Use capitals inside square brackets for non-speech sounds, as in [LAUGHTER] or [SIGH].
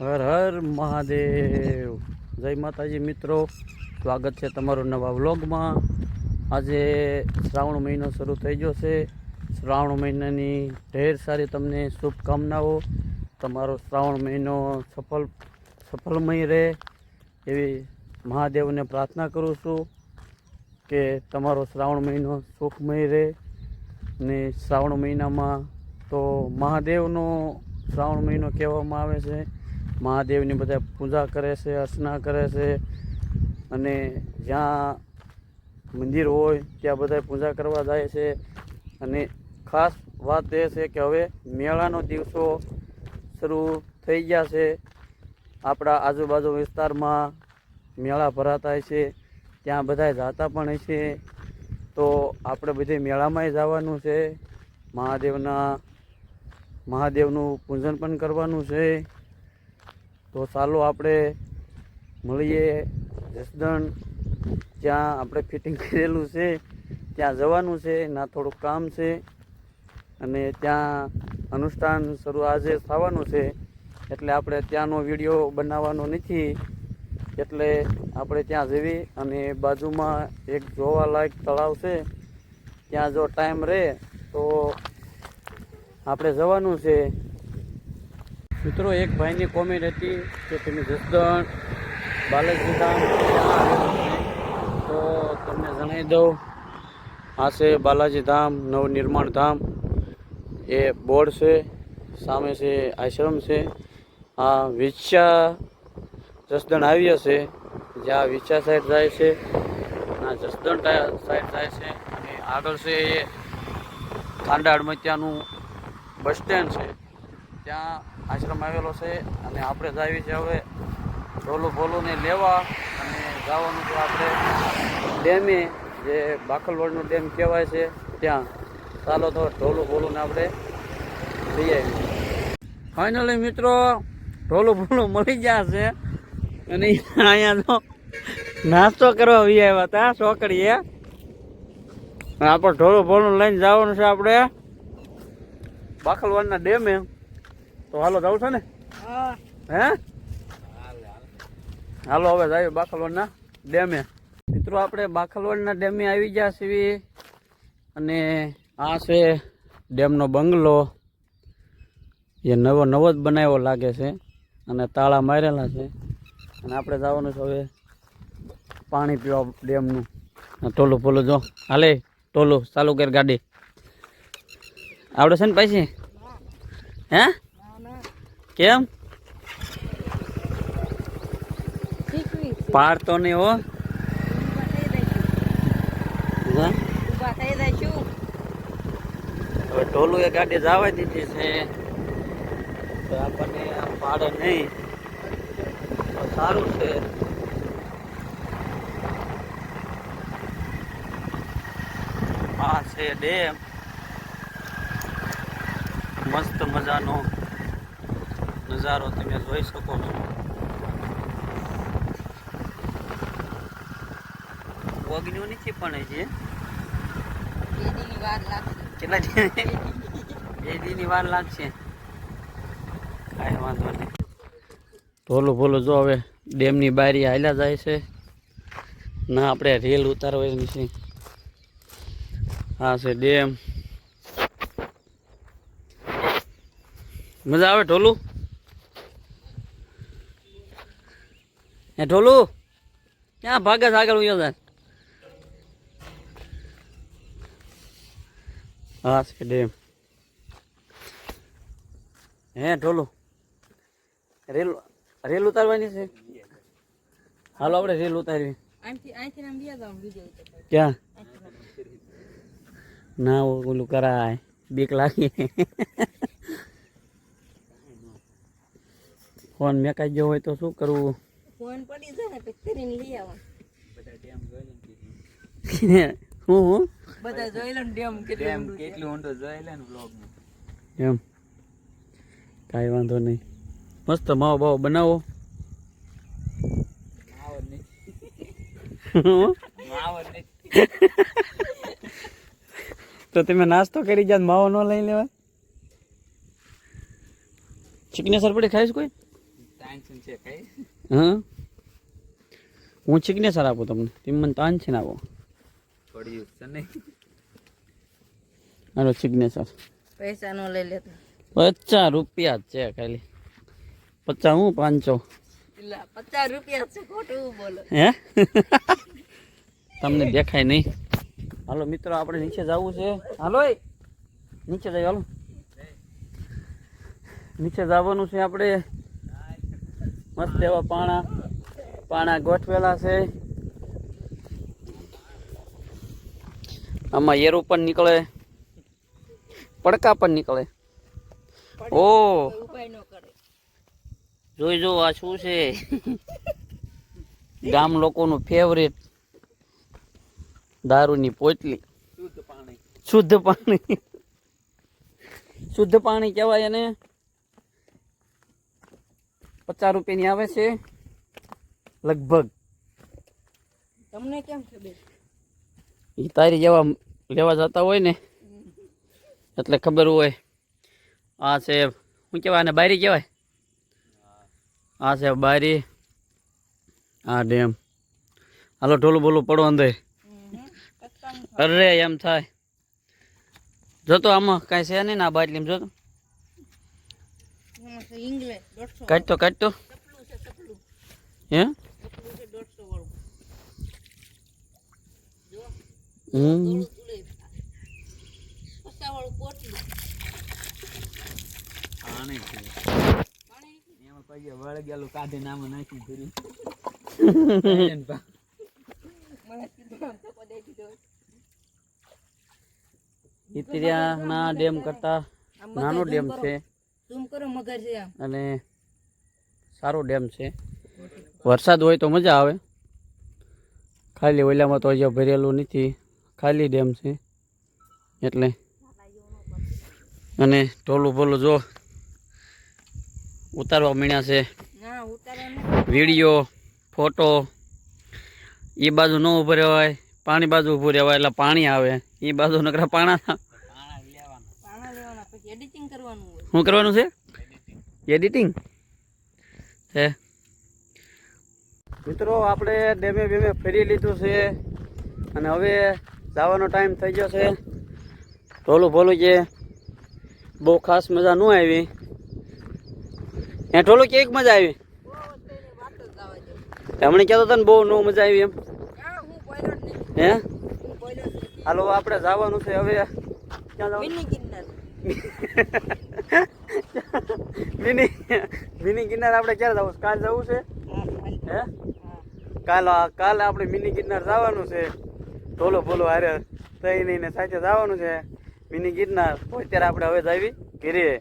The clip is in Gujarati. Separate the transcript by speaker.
Speaker 1: હર હર મહાદેવ. જય માતાજી મિત્રો. સ્વાગત છે તમારું નવા વ્લોગમાં. આજે શ્રાવણ મહિનો શરૂ થઈ ગયો છે. શ્રાવણ મહિનાની ઢેર સારી તમને શુભકામનાઓ. તમારો શ્રાવણ મહિનો સફળ, સફળમય રહે એવી મહાદેવને પ્રાર્થના કરું છું કે તમારો શ્રાવણ મહિનો સુખમય રહે ને શ્રાવણ મહિનામાં તો મહાદેવનો શ્રાવણ મહિનો કહેવામાં આવે છે. મહાદેવની બધા પૂજા કરે છે, અર્ચના કરે છે અને જ્યાં મંદિર હોય ત્યાં બધા પૂજા કરવા જાય છે. અને ખાસ વાત એ છે કે હવે મેળાનો દિવસો શરૂ થઈ ગયા છે. આપણા આજુબાજુ વિસ્તારમાં મેળા ભરાતા છે, ત્યાં બધા જાતા પણ છે. તો આપણે બધે મેળામાંય જવાનું છે. મહાદેવના, મહાદેવનું પૂજન પણ કરવાનું છે. તો ચાલો આપણે મળીએ જસદણ. જ્યાં આપણે ફિટિંગ કરેલું છે, ત્યાં જવાનું છે, ના થોડુંક કામ છે. અને ત્યાં અનુષ્ઠાન શરૂ આજે થવાનું છે. એટલે આપણે ત્યાંનો વીડિયો બનાવવાનો નથી. એટલે આપણે ત્યાં જવી અને બાજુમાં એક જોવાલાયક તળાવ છે. ત્યાં જો ટાઈમ રહે, તો આપણે જવાનું છે. મિત્રો, એક ભાઈની કોમેન્ટ હતી કે તમે જસદણ, બાલાજી ધામ છે? તો તમને જણાવી દઉં, આ છે બાલાજી ધામ, નવનિર્માણ ધામ. એ બોર્ડ છે, સામે છે આશ્રમ છે. આ વિચ્છા જસદણ આવી હશે જ્યાં વિચ્છા સાઈડ જાય છે. આ જસદણ સાઈડ જાય છે અને આગળ છે એ ખાંડાળ મત્યાનું બસ સ્ટેન્ડ છે. ત્યાં આશ્રમ આવેલો છે અને આપણે જાવી છે હવે. ઢોલું ભોલુંને લેવા અને જવાનું છે આપણે ડેમે, જે બાખલવાડનો ડેમ કહેવાય છે ત્યાં. ચાલો તો ઢોલું ભોલુંને આપણે લઈ આવીએ. ફાઇનલી મિત્રો ઢોલું બોલું મળી ગયા છે. અને અહીંયા તો નાસ્તો કરવા વી આવ્યા હતા ચોકડીએ આપણે ઢોલું ભોલું લઈને જવાનું છે આપણે. બાખલવાડના ડેમે. તો હાલો જવું છે ને? હે. હાલો હવે જાય બાખલવાડના ડેમે. મિત્રો આપણે બાખલવાડના ડેમે આવી ગયા છીએ અને આ છે ડેમનો બંગલો. એ નવો નવો જ બનાવ્યો લાગે છે અને તાળા મારેલા છે. અને આપણે જવાનું છે હવે પાણી પીવા ડેમનું. ટોલું પોલું જો. હાલે ટોલું ચાલુ કર ગાડી. આવડે છે ને પૈસી? હે? કેમ? પાડતો નહીં હો? હવે ટોલું એ ગાડી જવા દીધી છે. તો આપણને પાડે નહીં. તો સારું છે. આ છે ડેમ. મસ્ત મજાનો નજારો તમે જોઈ શકો છો. ઓગણ્યો નથી પણ હજી કેટલા બે દીની વાર લાગશે. કાંઈ વાંધો નહીં. ભોલું ભોલું જો હવે ડેમની બારી હાલ્યા જાય છે. ના આપણે રેલ ઉતારવાની છે. હા છે ડેમ. મજા આવે ઢોલું? એ ઢોલું ક્યાં ભાગે છે આગળ ઉયો જાય હા છે ડેમ. હે ઢોલું રેલ રેલ ઉતારવાની છે? હાલો આપણે રેલ ઉતારવી ક્યાં? ના ઓલું કરાય. બીક લાગી. ફોન મેકાઈ ગયો હોય તો શું કરવું?
Speaker 2: ફોન પડી જાય પછી કરીને લઈ આવવાનું
Speaker 1: હું હું?
Speaker 2: બધા જોઈ લો ડેમ કેટલું
Speaker 3: કેટલું ઊંડું જોઈ લે ને
Speaker 1: એમ. કાંઈ વાંધો નહીં. મસ્ત માવો બાવો બનાવો.
Speaker 3: માવર નહીં.
Speaker 1: હું?
Speaker 3: માવર નહીં.
Speaker 1: તો તમે નાસ્તો કરી જાત માવો ન લઈ લેવાય? ચિકનેસર પડી ખાઈશ કોઈ?
Speaker 3: ટેન્શન છે કઈ?
Speaker 1: હા? હું સિગ્નેચર આપું તમને. તમે મને તાન છે ને આપો.
Speaker 3: છે નહીં.
Speaker 1: હાલો સિગ્નેચર
Speaker 2: પૈસા નો લઈ લેતો
Speaker 1: પચાસ રૂપિયા જ છે ખાલી. પચાસ હું પાંચસો?
Speaker 2: પચાસ રૂપિયા છે ખોટું બોલો?
Speaker 1: હે? તમને દેખાય નહીં. હાલો મિત્રો આપણે નીચે જવું છે. હાલો નીચે જઈએ હાલો. નીચે જવાનું છે આપણે. મસ્ત એવા પાણા પાણા ગોઠવેલા છે. આમાં એરું પણ નીકળે પડકા પણ નીકળે. ઓ
Speaker 2: કોઈ ઉપાય નો કરે.
Speaker 1: જોઈ જો આ શું છે? ગામ લોકોનું ફેવરેટ દારૂની પોટલી.
Speaker 3: શુદ્ધ પાણી.
Speaker 1: શુદ્ધ પાણી. શુદ્ધ પાણી કહેવાય એને. પચાસ રૂપિયાની આવે છે. લગભગ.
Speaker 2: તમને કેમ ખબર
Speaker 1: એ તારી જેવા લેવા જતા હોય ને એટલે ખબર હોય. આ છે શું કહેવાય આને બારી કહેવાય? આ છે બારી આ ડેમ. હાલો ઢોલું બોલું પડો અંદર અરે એમ થાય. જોતો આમાં કાંઈ છે નહીં ને આ બાટલીમાં જોતો કાઢતો કાઢતો હે? હમ.
Speaker 3: કાઢી નામ નાખી
Speaker 2: દીધો.
Speaker 1: ઇતિરિયાના ડેમ કરતા નાનો ડેમ છે.
Speaker 2: Zoom કરો મગર છે આમ.
Speaker 1: અને સારો ડેમ છે. વરસાદ હોય તો મજા આવે. ખાલી ઓલામાં તો હજી ભરેલું નથી. ખાલી ડેમ છે. એટલે. અને ટોલું ભોલું જો. ઉતારવા મીણ્યા છે. વીડિયો ફોટો એ બાજુ ન ઊભું રહેવાય. પાણી બાજુ ઊભું રહેવાય એટલે પાણી આવે. એ બાજુ નકરા પાણા
Speaker 3: લેવાના
Speaker 2: પાણા લેવાના પછી એડિટિંગ કરવાનું હોય
Speaker 1: શું કરવાનું છે? એડિટિંગ હે. મિત્રો આપણે ડેમે બેમે ફેરી લીધું છે અને હવે જવાનો ટાઈમ થઈ ગયો છે. ઢોલું ભોલું છે. બહુ ખાસ મજા ન આવી. એ ઢોલું કેક મજા આવી?
Speaker 2: વાત જ આવવા દે
Speaker 1: હમણાં કહેતો હતો ને બહુ ન મજા આવી એમ.
Speaker 2: હા? હું બોયલો જ નહીં
Speaker 1: હે
Speaker 2: હું બોયલો જ નથી
Speaker 1: હાલો આપણે જવાનું છે હવે. ક્યાં જવાનું? [LAUGHS]
Speaker 2: મિની
Speaker 1: મિની ગિરનાર આપણે ક્યારે જવું? કાલ જવું છે?
Speaker 2: હે?
Speaker 1: કાલ કાલ આપણે મિની ગિરનાર જવાનું છે. ઢોલો ભોલો હારે તઈ નહીં ને સાચે જવાનું છે. મિની ગિરનાર. અત્યારે આપણે હવે જાવી ઘરે